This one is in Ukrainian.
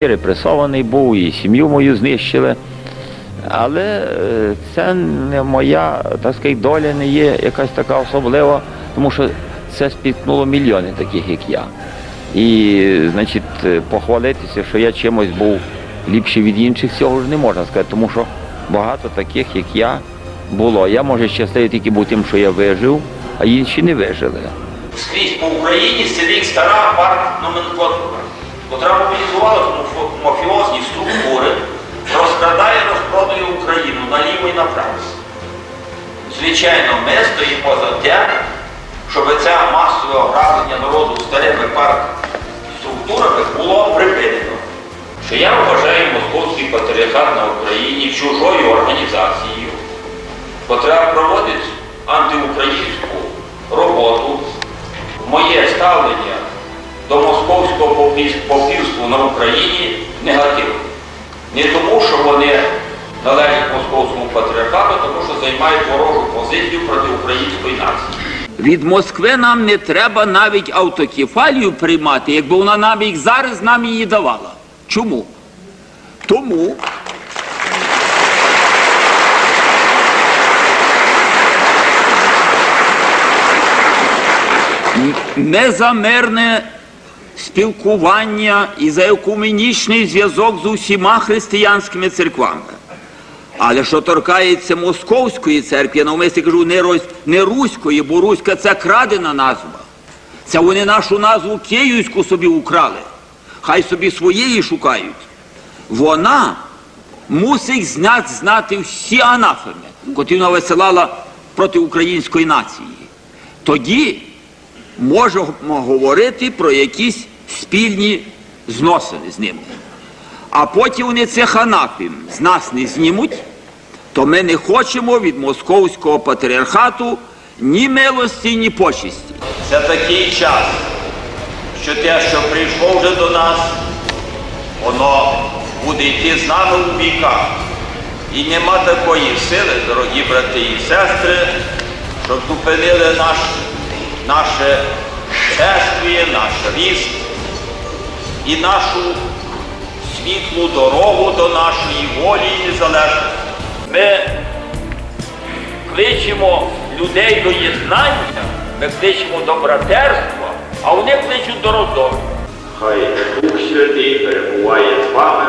Репресований був, і сім'ю мою знищили. Але е, це не моя, так сказати, доля не є якась така особлива, тому що це спіткнуло мільйони таких, як я. І, значить, е, похвалитися, що я чимось був ліпший від інших, цього ж не можна сказати, тому що багато таких, як я, було. Я, може, щасливий тільки був тим, що я вижив, а інші не вижили. скрізь по Україні сидить стара партноменклатура, котра мобілізувала мафіозні структури, розкрадає, розпродає Україну наліво і направо. Звичайно, ми стоїмо за те, щоб це масове ограблення народу старими партструктурами було припинено. Що я вважаю московський патріархат на Україні чужою організацією, котра проводить антиукраїнську роботу, моє ставлення московського попів- на Україні негативне. Не тому, що вони належать московському патріархату, тому що займають ворожу позицію проти української нації. Від Москви нам не треба навіть автокефалію приймати, якби вона навіть зараз нам її давала. Чому? Тому, не за мирне спілкування і за екуменічний зв'язок з усіма християнськими церквами. Але що торкається московської церкви, я навмисне кажу не, рось, не руської, бо руська це крадена назва. Це вони нашу назву київську собі украли. Хай собі своєї шукають. Вона мусить знати, знати всі анафеми, котрі вона висилала проти української нації. Тоді можемо говорити про якісь спільні зносини з ними. А потім вони цих анафем з нас не знімуть, то ми не хочемо від московського патріархату ні милості, ні почесті. Це такий час, що те, що прийшло вже до нас, воно буде йти з нами у віках. І нема такої сили, дорогі брати і сестри, щоб зупинили наш, наше шествіє, наш ріст і нашу світлу дорогу до нашої волі і незалежності. Ми кличемо людей до єднання, ми кличемо до братерства, а вони кличуть до роздору. Хай Дух Святий перебуває з вами